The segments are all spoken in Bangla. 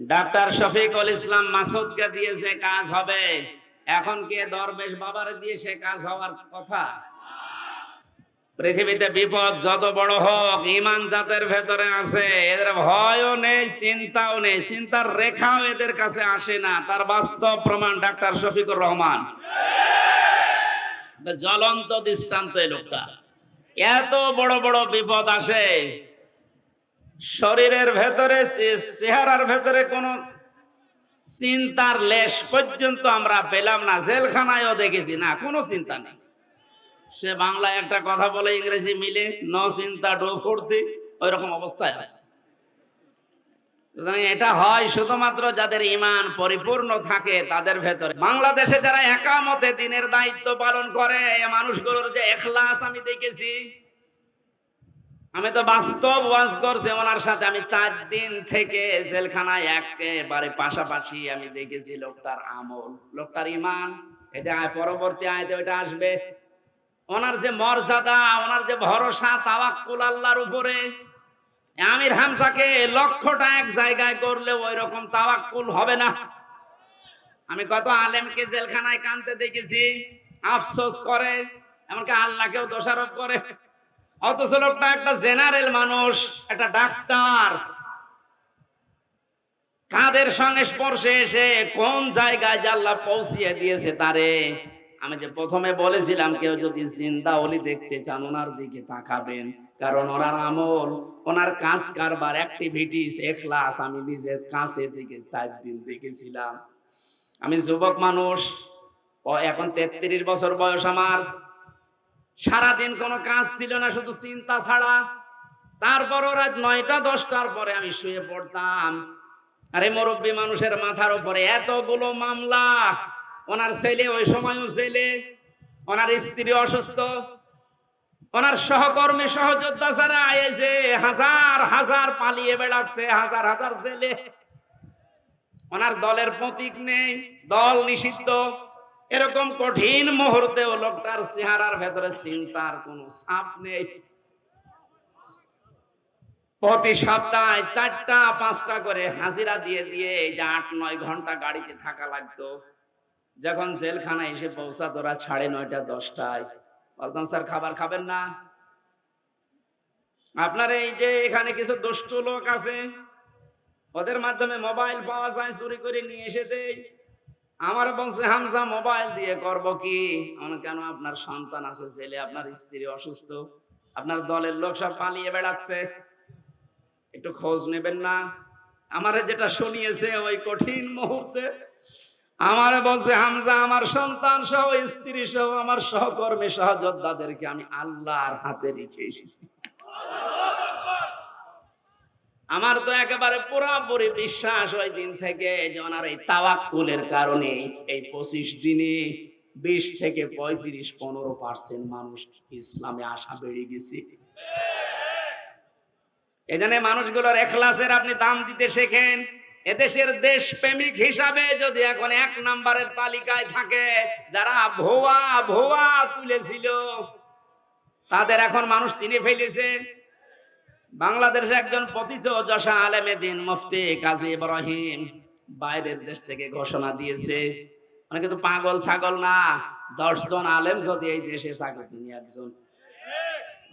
ডাক্তার শফিকুল ইসলাম মাসুদকে দিয়ে যে কাজ হবে, এখন কে দরবেশ বাবারে দিয়ে সে কাজ হওয়ার কথা? পৃথিবীতে বিপদ যত বড় হোক ইমান জাতের ভেতরে আছে, এদের ভয়ও নেই, চিন্তাও নেই, চিন্তার রেখাও এদের কাছে আসে না, তার বাস্তব প্রমাণ ডাক্তার শফিকুর রহমান। জ্বলন্ত দৃষ্টান্ত লোকটা। এত বড় বড় বিপদ আসে শরীরের ভেতরে চেহারার ভেতরে কোনো চিন্তার লেশ পর্যন্ত আমরা পেলাম না, জেলখানায়ও দেখেছি না, কোনো চিন্তা নেই। সে বাংলায় একটা কথা বলে ইংরেজি মিলে, ন চিন্তা ডো ফুর্তি ওই রকম অবস্থায় আছে। এটা হয় শুধুমাত্র যাদের ইমান পরিপূর্ণ থাকে তাদের ভেতরে। বাংলাদেশে যারা একামতে দিনের দায়িত্ব পালন করে মানুষগুলোর যে এখলাস আমি দেখেছি আমি তো বাস্তব ওয়াজ করছি ওনার সাথে। আমি চার দিন থেকে জেলখানায় একেবারে পাশাপাশি আমি দেখেছি লোকটার আমল। লোকটার ইমান এটা পরবর্তী আয়তে ওটা আসবে। ওনার যে মর্যাদা, ওনার যে ভরসা, তাওয়াক্কুল আল্লাহর উপরে। আমির হামসাকে লক্ষ্যটা এক জায়গায় করলে ওই রকম তাওয়াক্কুল হবে না। আমি কত আলেমকে জেলখানায় কানতে দেখেছি, আফসোস করে, এমনকি আল্লাহকেও দোষারোপ করে। অথচ লোকটা একটা জেনারেল মানুষ, একটা ডাক্তার। কাদের সংস্পর্শে এসে, কোন জায়গায় আল্লাহ পৌঁছিয়ে দিয়েছে তারে? আমি যে প্রথমে বলেছিলাম, কেউ যদি জিন্দা অলি দেখতে চান, ওনার দিকে তাকাবেন। কারণ ওনার আমল, ওনার কাজ কারবার অ্যাক্টিভিটিস এখলাস আমি নিজের কাছে দিকে চার দিন দেখেছিলাম। আমি যুবক মানুষ এখন তেত্রিশ বছর বয়স আমার। সারাদিন কোনো কাজ ছিল না, শুধু চিন্তা ছাড়া। তারপর রাত নয়টা, দশটার পরে আমি শুয়ে পড়তাম। আরে মুরব্বী মানুষের মাথার উপরে এতগুলো মামলা। ওনার ছেলে, ওই সময়ও ছেলে। ওনার স্ত্রী অসুস্থ। ওনার সহকর্মী, সহযোদ্ধা ছাড়া এই যে হাজার হাজার পালিয়ে বেড়াচ্ছে, হাজার হাজার ছেলে। ওনার দলের প্রতীক নেই, দল নিষিদ্ধ। এরকম কঠিন মুহূর্তেও লোকটার চেহারার ভেতরে চিন্তার কোনো ছাপ নেই। প্রতি সপ্তাহে চারটা, পাঁচটা করে হাজিরা দিয়ে দিয়ে এই যে আট, নয় ঘণ্টা গাড়িতে থাকা লাগতো। যখন জেলখানায় এসে পৌঁছাতো ওরা সাড়ে নয়টা, দশটায়। বলতাম, স্যার, খাবার খাবেন না? আপনার এই যে এখানে কিছু দুষ্ট লোক আছে, ওদের মাধ্যমে মোবাইল পাওয়া যায়, চুরি করে নিয়ে এসে দেয় আমার বংশে হামসা মোবাইল দিয়ে করব কি? আমার কেন আপনার সন্তান আছে, ছেলে? আপনার স্ত্রী অসুস্থ, আপনার দলের লোক সব পালিয়ে বেড়াচ্ছে। একটু খোঁজ নেবেন না? আমারে যেটা শুনিয়েছে ওই কঠিন মুহূর্তে, আমার বলছে হামজা, আমার সন্তান সহ, স্ত্রী সহ, আমার সহকর্মী সহযোদ্ধাদেরকে আমি আল্লাহর হাতে রেখে এসেছি। আমার তো একেবারে পুরোপুরি বিশ্বাস ওই দিন থেকে যে ওনার এই তাওয়াক্কুলের কারণে এই পঁচিশ দিনে বিশ থেকে পঁয়ত্রিশ, পনেরো পার্সেন্ট মানুষ ইসলামে আসা বেড়ে গেছে। এখানে মানুষগুলোর এখলাসের আপনি দাম দিতে শেখেন। এদেশের দেশ প্রেমিক হিসাবে যদি এখন এক নাম্বারের তালিকায় থাকে, যারা ভোয়া ভোয়া তুলেছিল, তাদের এখন মানুষ চিনে ফেলেছে। বাংলাদেশে একজন পতিত যশা আলেমে দিন মুফতি কাজী ইব্রাহিম বাইরের দেশ থেকে ঘোষণা দিয়েছে। অনেকে তো পাগল ছাগল না, দশজন আলেম যদি এই দেশে থাকে, তিনি একজন।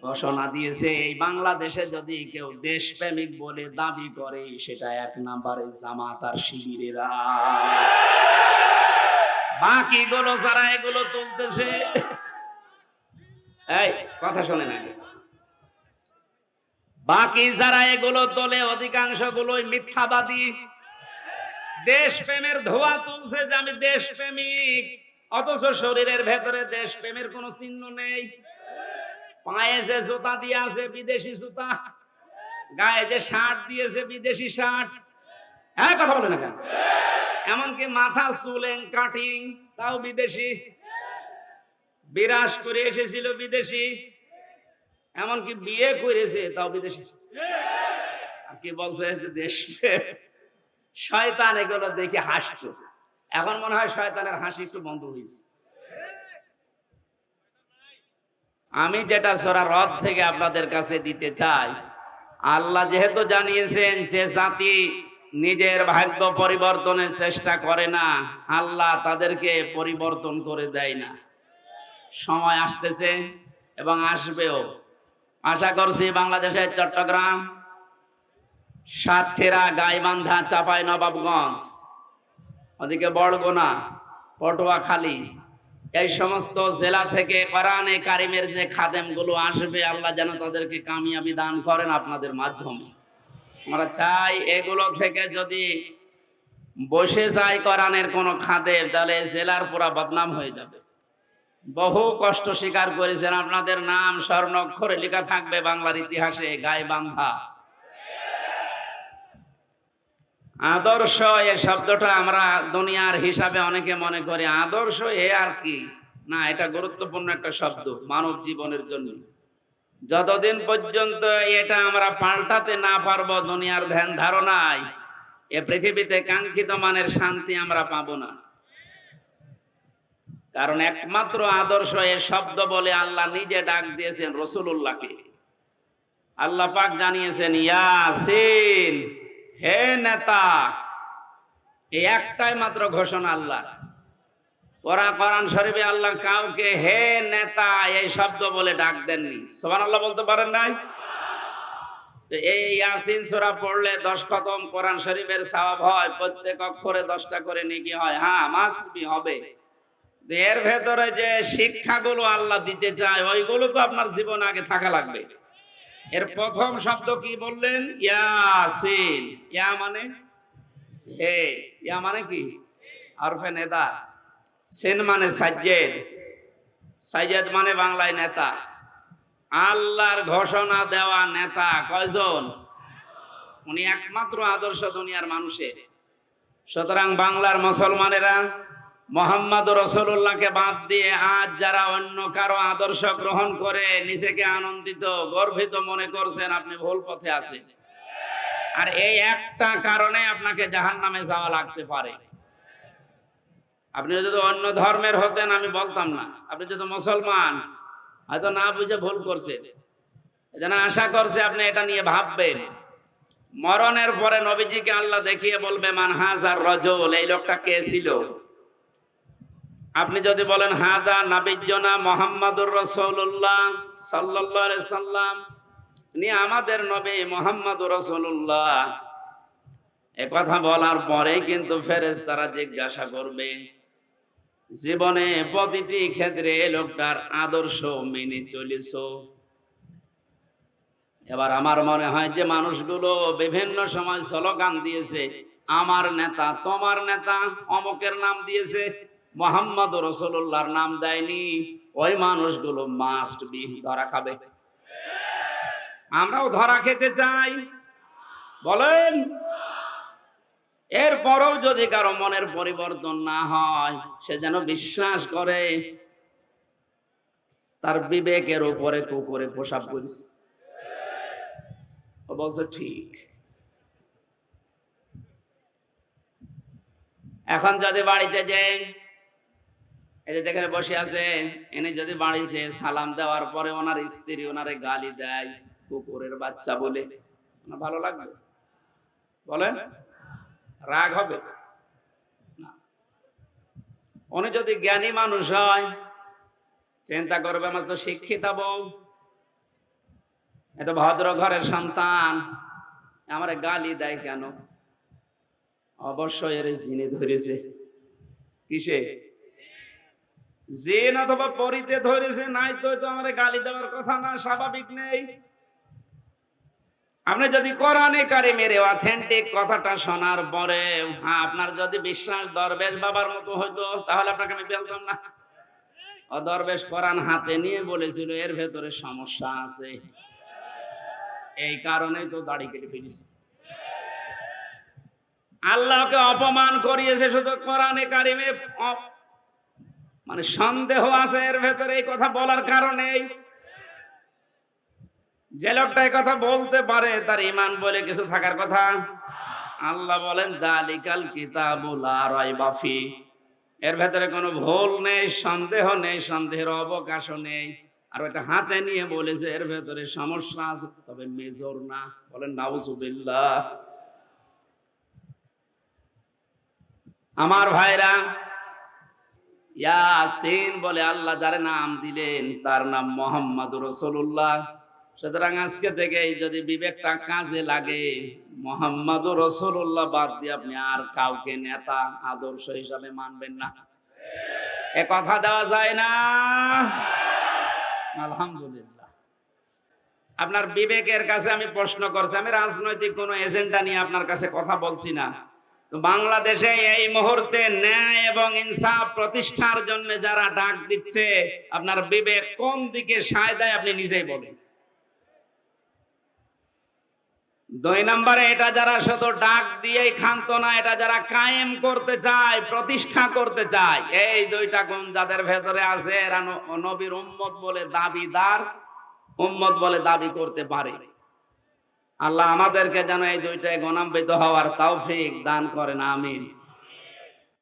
ঘোষণা দিয়েছে, এই বাংলাদেশে যদি কেউ দেশপ্রেমিক বলে দাবি করে, সেটা এক নাম্বারে জামাত আর শিবিরেরা। বাকি গুলো যারা এগুলো তুলতেছে, এই, কথা শোনেন আগে। বাকি যারা এগুলো তোলে অধিকাংশ গুলোই মিথ্যাবাদী। দেশপ্রেমের ধোয়া তুলছে যে আমি দেশপ্রেমিক, অথচ শরীরের ভেতরে দেশপ্রেমের কোনো চিহ্ন নেই। পায়ে যে জুতা দিয়ে আছে বিদেশি জুতা, গায়ে যে শার্ট দিয়েছে বিদেশি শার্ট হ্যাঁ কথা বলে না কেন? এমনকি মাথা চুলেন কাটিং তাও বিদেশি। বিরাজ করে এসেছিল বিদেশি। এমনকি বিয়ে করেছে, তাও বিদেশি। আর কি বলছে যে দেশ? শয়তান এগুলো দেখে হাসতো। এখন মনে হয় শয়তানের হাসি একটু বন্ধ হয়েছে। আমি যেটা সরা রথ থেকে আপনাদের কাছে দিতে চাই, আল্লাহ যেহেতু জানিয়েছেন যে জাতি নিজের ভাগ্য পরিবর্তনের চেষ্টা করে না, আল্লাহ তাদেরকে পরিবর্তন করে দেয় না। সময় আসতেছে এবং আসবেও। আশা করছি বাংলাদেশের চট্টগ্রাম, সাতক্ষীরা, গাইবান্ধা, চাপাই, নবাবগঞ্জ, ওদিকে বড়গোনা, পটুয়াখালী, এই সমস্ত জেলা থেকে কোরআনে কারিমের যে খাদেমগুলো আসবে, আল্লাহ যেন তাদেরকে কামিয়াবি দান করেন আপনাদের মাধ্যমে। আমরা চাই এগুলো থেকে যদি বসে যায় কোরআনের কোনো খাদেম, তাহলে জেলার পুরা বদনাম হয়ে যাবে। বহু কষ্ট স্বীকার করেছেন। আপনাদের নাম স্বর্ণক্ষরে লেখা থাকবে বাংলার ইতিহাসে, গায়ে বান্ধা আদর্শ এ শব্দটা আমরা দুনিয়ার হিসাবে অনেকে মনে করি, আদর্শ এ আর কি? না, এটা গুরুত্বপূর্ণ একটা শব্দ, মানব জীবনের জন্য। যতদিন পর্যন্ত এটা আমরা পাল্টাতে না পারব, দুনিয়ার ধ্যান ধারণায়, এ পৃথিবীতে কাঙ্ক্ষিত মানের শান্তি আমরা পাবো না। কারণ একমাত্র আদর্শ এ শব্দ বলে আল্লাহ নিজে ডাক দিয়েছেন রসুল্লাহকে আল্লাহ পাক জানিয়েছেন, ইয়াসিন, হে নেতা এই একটাই মাত্র ঘোষণা আল্লাহ। ওরা কোরআন শরীফে আল্লাহ কাউকে হে নেতা এই শব্দ বলে ডাক দেননি। সোমান আল্লাহ বলতে পারেন নাই? এই ইয়াসিন সূরা পড়লে দশ খতম কোরআন শরীফের সওয়াব হয়, প্রত্যেক অক্ষরে দশটা করে নেকি হয়। হ্যাঁ মাস্ট বি হবে। এর ভেতরে যে শিক্ষাগুলো আল্লাহ দিতে চায়, ওইগুলো তো আপনার জীবনে আগে থাকা লাগবে। এর প্রথম শব্দ কি বললেন? ইয়াসিন। ইয়া মানে? হে ইয়া মানে কি? আরফে নেতা সেন মানে সাজ্জেদ। সাজ্জেদ মানে বাংলায় নেতা। আল্লাহর ঘোষণা দেওয়া নেতা কয়জন? উনি একমাত্র আদর্শ দুনিয়ার মানুষের। সুতরাং বাংলার মুসলমানেরা মোহাম্মদ রসুল্লাহকে বাদ দিয়ে আজ যারা অন্য কারও আদর্শ গ্রহণ করে নিজেকে আনন্দিত, গর্বিত মনে করছেন, আপনি ভুল পথে আছেন। আর এই একটা কারণে আপনাকে জাহান নামে যাওয়া লাগতে পারে। আপনি যদি অন্য ধর্মের হতেন, আমি বলতাম না। আপনি যদি মুসলমান, হয়তো না বুঝে ভুল করছে যেন আশা করছে আপনি এটা নিয়ে ভাববেন। মরণের পরে নবীজিকে আল্লাহ দেখিয়ে বলবে মানহাজ আর রজল এই লোকটা কে ছিল? আপনি যদি বলেন হাদা নাবিজনা মোহাম্মদুর রসুল্লাহ সাল্লাহ সাল্লাম ইনি আমাদের নবী মোহাম্মদ রসুল্লাহ এ কথা বলার পরে কিন্তু ফেরেস তারা জিজ্ঞাসা করবে, জীবনে প্রতিটি ক্ষেত্রে লোকটার আদর্শ মেনে চলিস এবার আমার মনে হয় যে মানুষগুলো বিভিন্ন সময় স্লোগান দিয়েছে, আমার নেতা তোমার নেতা, অমকের নাম দিয়েছে। মোহাম্মদ রসুল্লাহর নাম দেয়নি। ওই মানুষগুলো মাস্ট বি ধরা খাবে। আমরাও ধরা খেতে চাই। বলেন। এরপরও যদি কারও মনের পরিবর্তন না হয়, সে যেন বিশ্বাস করে, তার বিবেকের উপরে কুকুরে পোশাক করেছে বলছে, ঠিক। এখন যদি বাড়িতে যে যে যেখানে বসে আছে এনে যদি বাড়িছে সালাম দেওয়ার পরে ওনার স্ত্রী ওনারে গালি দেয়, কুকুরের বাচ্চা বলে ভালো লাগবে? বলেন, রাগ হবে? উনি যদি জ্ঞানী মানুষ হয়, চিন্তা করবে আমার তো শিক্ষিত বউ এত ভদ্র ঘরের সন্তান, আমার গালি দেয় কেন? অবশ্যই এর জিনে ধরেছে। কিসে? জেন অথবা পরিতে ধরেছে, নাই তো আমার গালি দেওয়ার কথা না, স্বাভাবিক নেই। আপনি যদি অথেন্টিক কথাটা শোনার পরে হ্যাঁ আপনার যদি বিশ্বাস দরবেশ বাবার মতো হইতো, তাহলে আপনাকে আমি বলতাম না। ও দরবেশ কোরআন হাতে নিয়ে বলেছিল, এর ভেতরে সমস্যা আছে। এই কারণেই তো দাড়ি কেটে ফেলেছে। আল্লাহকে অপমান করিয়েছে শুধু কোরআনে কারিমে মানে সন্দেহ আছে এর ভেতরে, এই কথা বলার কারণেই। যে লোকটা কথা বলতে পারে, তার ইমান বলে কিছু থাকার কথা। আল্লাহ বলেন, দালিকাল কিতাবুল রাইবাফি এর ভেতরে কোনো ভুল নেই, সন্দেহ নেই, সন্দেহের অবকাশও নেই। আর ওটা হাতে নিয়ে বলেছে এর ভেতরে সমস্যা আছে, তবে মেজর না। বলেন নাউজুবিল্লাহ আমার ভাইরা ইয়াসিন বলে, আল্লাহ যার নাম দিলেন, তার নাম মোহাম্মদ রসুল্লাহ সুতরাং আজকে থেকে যদি বিবেকটা কাজে লাগে, মোহাম্মদ রসুল্লাহ বাদ দিয়ে আপনি আর কাউকে নেতা, আদর্শ হিসাবে মানবেন না। এ কথা দেওয়া যায় না। আলহামদুলিল্লাহ। আপনার বিবেকের কাছে আমি প্রশ্ন করছি, আমি রাজনৈতিক কোনো এজেন্ডা নিয়ে আপনার কাছে কথা বলছি না। বাংলাদেশে এই মুহূর্তে ন্যায় এবং ইনসাফ প্রতিষ্ঠার জন্য যারা ডাক দিচ্ছে, আপনার বিবেক কোন দিকে সায় আপনি নিজেই বলেন। দুই নম্বরে, এটা যারা শুধু ডাক দিয়েই ক্ষান্ত না, এটা যারা কায়েম করতে চায়, প্রতিষ্ঠা করতে চায়, এই দুইটা গুণ যাদের ভেতরে আছে, এরা নবীর উম্মত বলে দাবিদার, উম্মত বলে দাবি করতে পারে। আল্লাহ আমাদেরকে যেন এই দুইটায় গণাম্বিত হওয়ার তৌফিক দান করেন আমিন।